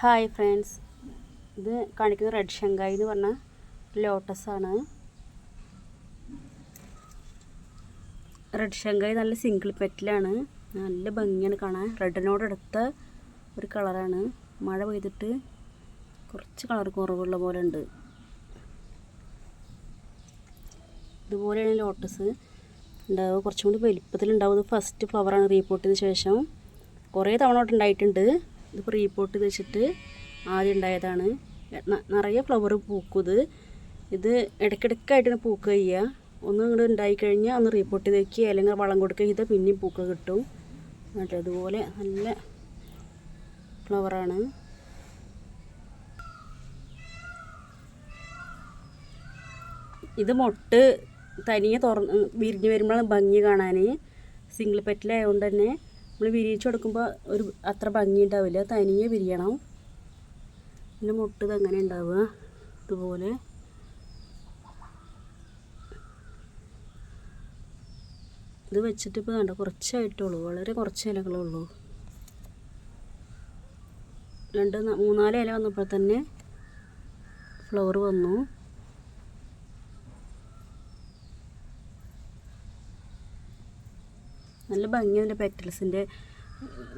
Hi friends. ഇത് കാണിക്കുന്നത് red ഷങ്കായി എന്ന് പറഞ്ഞ ലോട്ടസാണ്. റെഡ് ഷങ്കായി നല്ല സിംഗിൾ പെറ്റിലാണ്. നല്ല ഭംഗിയാണ് കാണാൻ. റെഡിനോടടുത്ത ഒരു കളറാണ്. മഴ പെയ്തിട്ട് കുറച്ച് കളർ കുറവുള്ള പോലെ ഉണ്ട്. ഇതുപോലെയാണ് ലോട്ടസ്. ഉണ്ടാവുക കുറച്ചും കൂടി വലിപ്പത്തിലുണ്ടാവും. ഇത് ഫസ്റ്റ് ഫ്ലവറാണ് റീപോർട്ടിന് ശേഷം കുറേ തവണ ഉണ്ടായിട്ടുണ്ട് ഇതിപ്പോൾ പ്രീ പോട്ട് വെച്ചിട്ട് ആദ്യം ഉണ്ടായതാണ്. നിറയെ ഫ്ലവർ പൂക്കും ഇത് ഇത് ഇടയ്ക്കിടയ്ക്കായിട്ടാണ് പൂക്കുക ചെയ്യുക. ഒന്ന് ഇങ്ങോട്ട് ഉണ്ടായി കഴിഞ്ഞാൽ ഒന്ന് റീപോർട്ട് ചെയ്ത് വെക്കുക അല്ലെങ്കിൽ വളം കൊടുക്കുക ചെയ്താൽ പിന്നെയും പൂക്ക കിട്ടും. എന്നിട്ട് അതുപോലെ നല്ല ഫ്ലവറാണ് ഇത് മൊട്ട് തനിയെ തുറന്ന് വിരിഞ്ഞ് വരുമ്പോഴാണ് ഭംഗി കാണാൻ സിംഗിൾ പെറ്റിലായതുകൊണ്ട് തന്നെ നമ്മൾ വിരിയിച്ച് കൊടുക്കുമ്പോൾ ഒരു അത്ര ഭംഗി ഉണ്ടാവില്ല തനിയെ വിരിയണം. പിന്നെ മുട്ടത് അങ്ങനെ ഉണ്ടാവുക. ഇതുപോലെ. ഇത് വെച്ചിട്ട് ഇപ്പോൾ കണ്ട? കുറച്ചായിട്ടുള്ളൂ. വളരെ കുറച്ച് ഇലകളേ ഉള്ളൂ. രണ്ട് മൂന്നാൽ ഇല വന്നപ്പോൾ തന്നെ ഫ്ലവർ വന്നു. നല്ല ഭംഗി പെറ്റൽസിന്റെ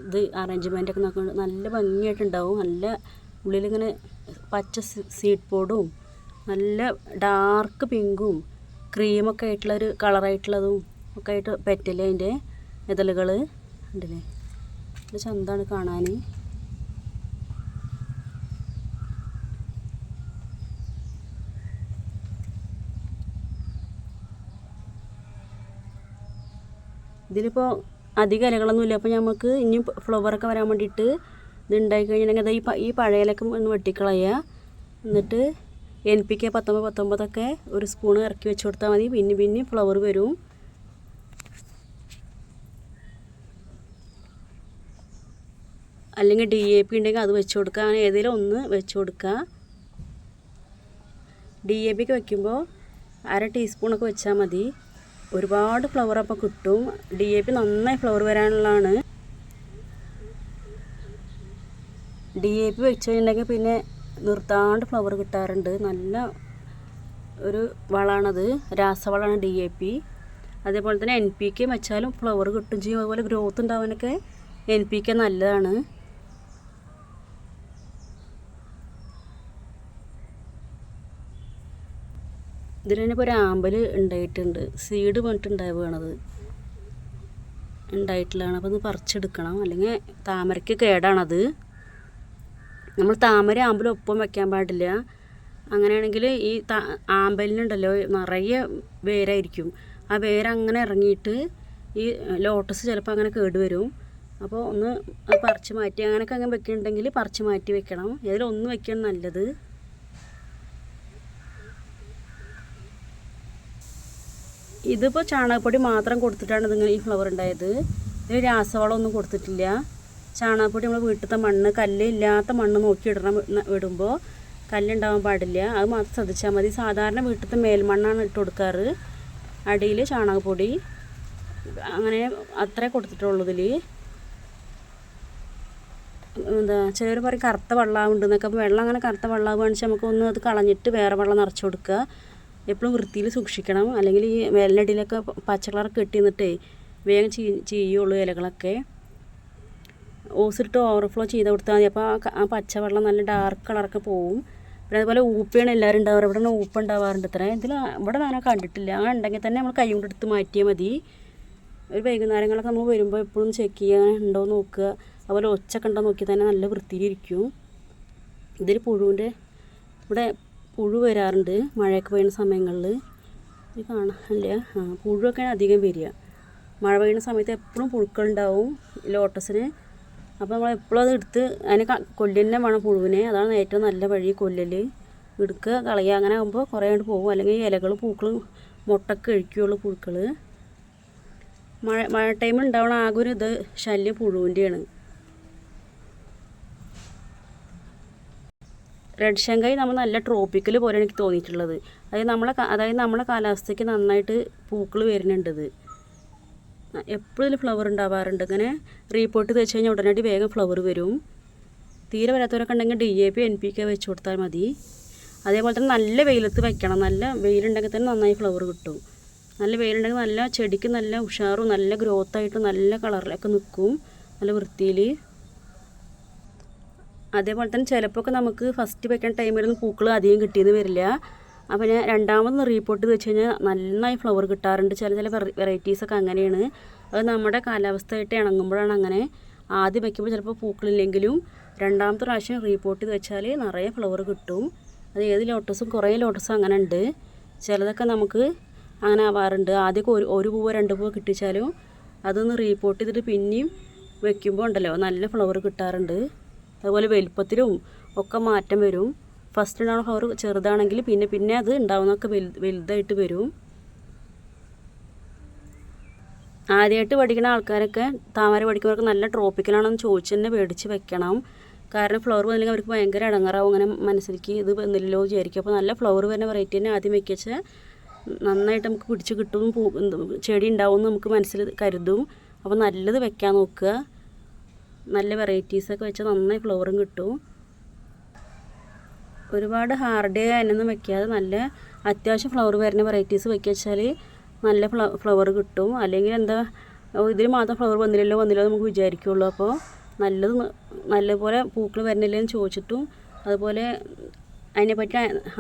ഇത് അറേഞ്ച്മെന്റ് ഒക്കെ നോക്കുമ്പോൾ നല്ല ഭംഗിയായിട്ടുണ്ടാവും. നല്ല ഉള്ളിലിങ്ങനെ പച്ച സീഡ് പോഡും നല്ല ഡാർക്ക് പിങ്കും ക്രീമൊക്കെ ആയിട്ടുള്ളൊരു കളറായിട്ടുള്ളതും ഒക്കെ ആയിട്ട് പെറ്റലേ അതിന്റെ ഇതളുകൾ ഉണ്ടല്ലേ നല്ല ചന്താണ് കാണാൻ ഇതിലിപ്പോൾ അധികം ഇലകളൊന്നുമില്ല അപ്പോൾ നമുക്ക് ഇനി ഫ്ലവറൊക്കെ വരാൻ വേണ്ടിയിട്ട് ഇത് ഉണ്ടായി കഴിഞ്ഞിട്ടുണ്ടെങ്കിൽ അത് ഈ ഈ ഈ പഴയിലൊക്കെ ഒന്ന് വെട്ടിക്കളയുക. എന്നിട്ട് എൻ പി കെ പത്തൊമ്പത് പത്തൊമ്പതൊക്കെ ഒരു സ്പൂൺ ഇറക്കി വെച്ച് കൊടുത്താൽ മതി. പിന്നെ പിന്നെ ഫ്ലവർ വരും. അല്ലെങ്കിൽ ഡി എ പി ഉണ്ടെങ്കിൽ അത് വെച്ച് കൊടുക്കുക. അങ്ങനെ ഏതെങ്കിലും ഒന്ന് വെച്ച് കൊടുക്കുക. ഡി എ പിക്ക് വെക്കുമ്പോൾ അര ടീസ്പൂണൊക്കെ വെച്ചാൽ മതി. ഒരുപാട് ഫ്ലവർ അപ്പോൾ കിട്ടും. ഡി എ പി നന്നായി ഫ്ലവർ വരാനുള്ളതാണ്. ഡി എ പി വെച്ച് കഴിഞ്ഞിട്ടുണ്ടെങ്കിൽ പിന്നെ നിർത്താണ്ട് ഫ്ലവർ കിട്ടാറുണ്ട്. നല്ല ഒരു വളമാണത് രാസവളമാണ് ഡി എ പി അതേപോലെ തന്നെ എൻ പി കെ വെച്ചാലും ഫ്ലവർ കിട്ടും ചെയ്യും. അതുപോലെ ഗ്രോത്ത് ഉണ്ടാവാനൊക്കെ എൻ പി കെ നല്ലതാണ്. ഇതിൽ തന്നെ ഇപ്പോൾ ഒരു ആമ്പൽ ഉണ്ടായിട്ടുണ്ട്. സീഡ് വീണിട്ടുണ്ടാവുകയാണത് ഉണ്ടായിട്ടുള്ളതാണ് അപ്പോൾ ഒന്ന് പറിച്ചെടുക്കണം. അല്ലെങ്കിൽ താമരയ്ക്ക് കേടാണത്. നമ്മൾ താമര ആമ്പലും ഒപ്പം വയ്ക്കാൻ പാടില്ല. അങ്ങനെയാണെങ്കിൽ ഈ താ ആമ്പലിനുണ്ടല്ലോ നിറയെ വേരായിരിക്കും. ആ വേരങ്ങനെ ഇറങ്ങിയിട്ട് ഈ ലോട്ടസ് ചിലപ്പോൾ അങ്ങനെ കേടുവരും. അപ്പോൾ ഒന്ന് അത് പറിച്ച് മാറ്റി അങ്ങനെയൊക്കെ അങ്ങനെ വെക്കുന്നുണ്ടെങ്കിൽ പറിച്ച് മാറ്റി വെക്കണം. ഏതിലൊന്ന് വെക്കണം നല്ലത്. ഇതിപ്പോൾ ചാണകപ്പൊടി മാത്രം കൊടുത്തിട്ടാണ് ഇതിങ്ങനെ ഈ ഫ്ലവർ ഉണ്ടായത്. ഇതിൽ രാസവളമൊന്നും കൊടുത്തിട്ടില്ല. ചാണകപ്പൊടി നമ്മൾ വീട്ടിലത്തെ മണ്ണ് കല്ല് ഇല്ലാത്ത മണ്ണ് നോക്കി ഇടണം ഇടുമ്പോൾ കല്ലുണ്ടാവാൻ പാടില്ല. അത് മാത്രം ശ്രദ്ധിച്ചാൽ മതി. സാധാരണ വീട്ടിലത്തെ മേൽമണ്ണാണ് ഇട്ട് കൊടുക്കാറ്. അടിയിൽ ചാണകപ്പൊടി. അങ്ങനെ അത്രേ കൊടുത്തിട്ടുള്ളൂ ഇതിൽ എന്താ ചിലർ പറയും കറുത്ത വെള്ളമാവുണ്ട് എന്നൊക്കെ. വെള്ളം അങ്ങനെ കറുത്ത വെള്ളമാവുകയാണെന്ന് വെച്ചാൽ നമുക്കൊന്ന് അത് കളഞ്ഞിട്ട് വേറെ വെള്ളം നിറച്ച് കൊടുക്കുക. എപ്പോഴും വൃത്തിയിൽ സൂക്ഷിക്കണം. അല്ലെങ്കിൽ ഈ വേലിനടിയിലൊക്കെ പച്ച കളർ കെട്ടി നിന്നിട്ടേ വേഗം ചീ ചീയുള്ളൂ ഇലകളൊക്കെ. ഓസിട്ട് ഓവർഫ്ലോ ചെയ്ത് കൊടുത്താൽ മതി. അപ്പോൾ ആ പച്ചവെള്ളം നല്ല ഡാർക്ക് കളറൊക്കെ പോവും. പിന്നെ അതുപോലെ ഊപ്പയാണ് എല്ലാവരും ഉണ്ടാവാറ്. ഇവിടെ നിന്ന് ഊപ്പ ഉണ്ടാവാറുണ്ട് ഇത്ര. ഇതിൽ ഇവിടെ ഞാൻ കണ്ടിട്ടില്ല. അങ്ങനെ ഉണ്ടെങ്കിൽ തന്നെ നമ്മൾ കൈ കൊണ്ട് എടുത്ത് മാറ്റിയാൽ മതി. ഒരു വൈകുന്നേരങ്ങളൊക്കെ നമ്മൾ വരുമ്പോൾ എപ്പോഴും ചെക്ക് ചെയ്യാൻ ഉണ്ടോ നോക്കുക. അതുപോലെ ഒച്ചൊക്കെ ഉണ്ടോ നോക്കി തന്നെ നല്ല വൃത്തിയിലിരിക്കും ഇതിൽ പുഴുവിന്റെ ഇവിടെ പുഴു വരാറുണ്ട്. മഴയൊക്കെ പെയ്യുന്ന സമയങ്ങളിൽ ഇത് കാണാനില്ല ആ പുഴുവൊക്കെയാണ് അധികം വരിക. മഴ പെയ്യുന്ന സമയത്ത് എപ്പോഴും പുഴുക്കളുണ്ടാവും ലോട്ടസിന്. അപ്പോൾ നമ്മൾ എപ്പോഴും അത് എടുത്ത് അതിനെ ക- വേണം പുഴുവിനെ. അതാണ് ഏറ്റവും നല്ല വഴി കൊല്ലൽ എടുക്കുക കളയുക. അങ്ങനെ ആകുമ്പോൾ കുറേ കൊണ്ട് പോകും. അല്ലെങ്കിൽ ഇലകൾ പൂക്കൾ മുട്ടൊക്കെ കഴിക്കുകയുള്ളൂ പുഴുക്കൾ മഴ മഴ ടൈമിൽ ഉണ്ടാവണ ആകെ ഒരു ഇത് ശല്യം പുഴുവിന്റെയാണ് റെഡ് ഷങ്കായി നമ്മൾ നല്ല ട്രോപ്പിക്കൽ പോലെ എനിക്ക് തോന്നിയിട്ടുള്ളത്. അതായത് നമ്മളെ അതായത് നമ്മളെ കാലാവസ്ഥയ്ക്ക് നന്നായിട്ട് പൂക്കൾ വരുന്നുണ്ട് ഇത്. എപ്പോഴും ഫ്ലവർ ഉണ്ടാവാറുണ്ട്. ഇങ്ങനെ റീപോർട്ട് തേച്ച് കഴിഞ്ഞാൽ ഉടനടി വേഗം ഫ്ലവർ വരും. തീരെ വരാത്തവരൊക്കെ ഉണ്ടെങ്കിൽ D A P N P K വെച്ച് കൊടുത്താൽ മതി. അതേപോലെ തന്നെ നല്ല വെയിലത്ത് വെക്കണം. നല്ല വെയിലുണ്ടെങ്കിൽ തന്നെ നന്നായി ഫ്ലവർ കിട്ടും. നല്ല വെയിലുണ്ടെങ്കിൽ നല്ല ചെടിക്ക് നല്ല ഉഷാറും നല്ല ഗ്രോത്ത് ആയിട്ട് നല്ല കളറിലൊക്കെ നിൽക്കും. നല്ല വൃത്തിയിൽ അതേപോലെ തന്നെ ചിലപ്പോൾ നമുക്ക് ഫസ്റ്റ് വെക്കുന്ന ടൈമിലൊന്നും പൂക്കൾ അധികം കിട്ടിയെന്ന് വരില്ല. അപ്പോൾ ഞാൻ രണ്ടാമത് റീപ്പോർട്ട് വെച്ച് കഴിഞ്ഞാൽ നന്നായി ഫ്ലവർ കിട്ടാറുണ്ട്. ചില ചില വെറൈറ്റീസൊക്കെ അങ്ങനെയാണ്. അത് നമ്മുടെ കാലാവസ്ഥയായിട്ട് ഇണങ്ങുമ്പോഴാണ് അങ്ങനെ ആദ്യം വയ്ക്കുമ്പോൾ ചിലപ്പോൾ പൂക്കളില്ലെങ്കിലും രണ്ടാമത്തെ പ്രാവശ്യം റീപ്പോർട്ട് ചെയ്ത് വെച്ചാൽ നിറയെ ഫ്ലവർ കിട്ടും. അത് ഏത് ലോട്ടസും കുറേ ലോട്ടസും അങ്ങനെ ഉണ്ട്. ചിലതൊക്കെ നമുക്ക് അങ്ങനെ ആവാറുണ്ട്. ആദ്യമൊക്കെ ഒരു ഒരു പൂവ് രണ്ട് പൂവ് കിട്ടിച്ചാലും അതൊന്ന് റീപ്പോർട്ട് ചെയ്തിട്ട് പിന്നെയും വെക്കുമ്പോൾ ഉണ്ടല്ലോ നല്ല ഫ്ലവർ കിട്ടാറുണ്ട്. അതുപോലെ വലിപ്പത്തിലും ഒക്കെ മാറ്റം വരും. ഫസ്റ്റ് ഉണ്ടാകുന്ന ഫ്ലവർ ചെറുതാണെങ്കിൽ പിന്നെ പിന്നെ അത് ഉണ്ടാവുന്നതൊക്കെ വലു വലുതായിട്ട് വരും. ആദ്യമായിട്ട് പഠിക്കുന്ന ആൾക്കാരൊക്കെ താമര പഠിക്കുന്നവർക്ക് നല്ല ട്രോപ്പിക്കലാണെന്ന് ചോദിച്ച് തന്നെ മേടിച്ച് വെക്കണം. കാരണം ഫ്ലവർ വന്നില്ലെങ്കിൽ അവർക്ക് ഭയങ്കര ഇടങ്ങാറാവും. അങ്ങനെ മനസ്സിലേക്ക് ഇത് വന്നില്ലല്ലോ വിചാരിക്കും. അപ്പോൾ നല്ല ഫ്ലവർ വരുന്ന വെറൈറ്റി തന്നെ ആദ്യം വെക്കിച്ചാൽ നന്നായിട്ട് നമുക്ക് പിടിച്ച് കിട്ടും. പൂ ചെടി ഉണ്ടാവും നമുക്ക് മനസ്സിൽ കരുതും. അപ്പോൾ നല്ലത് വെക്കാൻ നോക്കുക. നല്ല വെറൈറ്റീസൊക്കെ വെച്ചാൽ നന്നായി ഫ്ലവറും കിട്ടും. ഒരുപാട് ഹാർഡ് അതിനൊന്നും വെക്കാതെ നല്ല അത്യാവശ്യം ഫ്ലവർ വരുന്ന വെറൈറ്റീസ് വെക്കുക വെച്ചാൽ നല്ല ഫ്ല ഫ്ലവർ കിട്ടും. അല്ലെങ്കിൽ എന്താ ഇതിൽ മാത്രം ഫ്ലവർ വന്നില്ലല്ലോ വന്നില്ലോ നമുക്ക് വിചാരിക്കുള്ളൂ. അപ്പോൾ നല്ലത് നല്ലപോലെ പൂക്കൾ വരുന്നില്ലെന്ന് ചോദിച്ചിട്ടും അതുപോലെ അതിനെപ്പറ്റി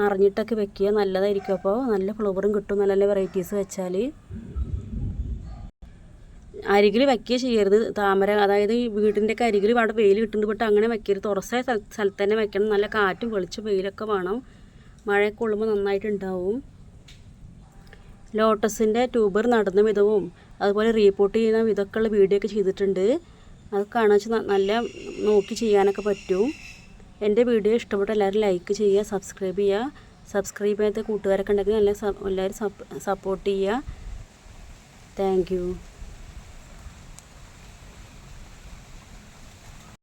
അറിഞ്ഞിട്ടൊക്കെ വെക്കുക നല്ലതായിരിക്കും. അപ്പോൾ നല്ല ഫ്ലവറും കിട്ടും നല്ല നല്ല വെറൈറ്റീസ് വെച്ചാൽ. അരികിൽ വയ്ക്കുക ചെയ്യരുത്. താമര അതായത് ഈ വീടിന്റെയൊക്കെ അരികിൽ അവിടെ വെയിൽ കിട്ടുന്നുണ്ട് പെട്ട് അങ്ങനെ വയ്ക്കരുത് തുറസായ സ്ഥലത്ത് തന്നെ വയ്ക്കണം നല്ല കാറ്റും വെളിച്ചും വെയിലൊക്കെ വേണം. മഴയൊക്കെ കൊള്ളുമ്പോൾ നന്നായിട്ടുണ്ടാവും. ലോട്ടസിന്റെ ട്യൂബർ നടന്ന വിധവും അതുപോലെ റീപ്പോർട്ട് ചെയ്യുന്ന വിധമൊക്കെ ഉള്ള വീഡിയോ ഒക്കെ ചെയ്തിട്ടുണ്ട്. അത് കാണാൻ വെച്ചാൽ നല്ല നോക്കി ചെയ്യാനൊക്കെ പറ്റും. എന്റെ വീഡിയോ ഇഷ്ടപ്പെട്ട എല്ലാവരും ലൈക്ക് ചെയ്യുക സബ്സ്ക്രൈബ് ചെയ്യുക. സബ്സ്ക്രൈബ് ചെയ്യാത്ത കൂട്ടുകാരൊക്കെ ഉണ്ടെങ്കിൽ നല്ല എല്ലാവരും സപ്പോർട്ട് ചെയ്യുക. താങ്ക്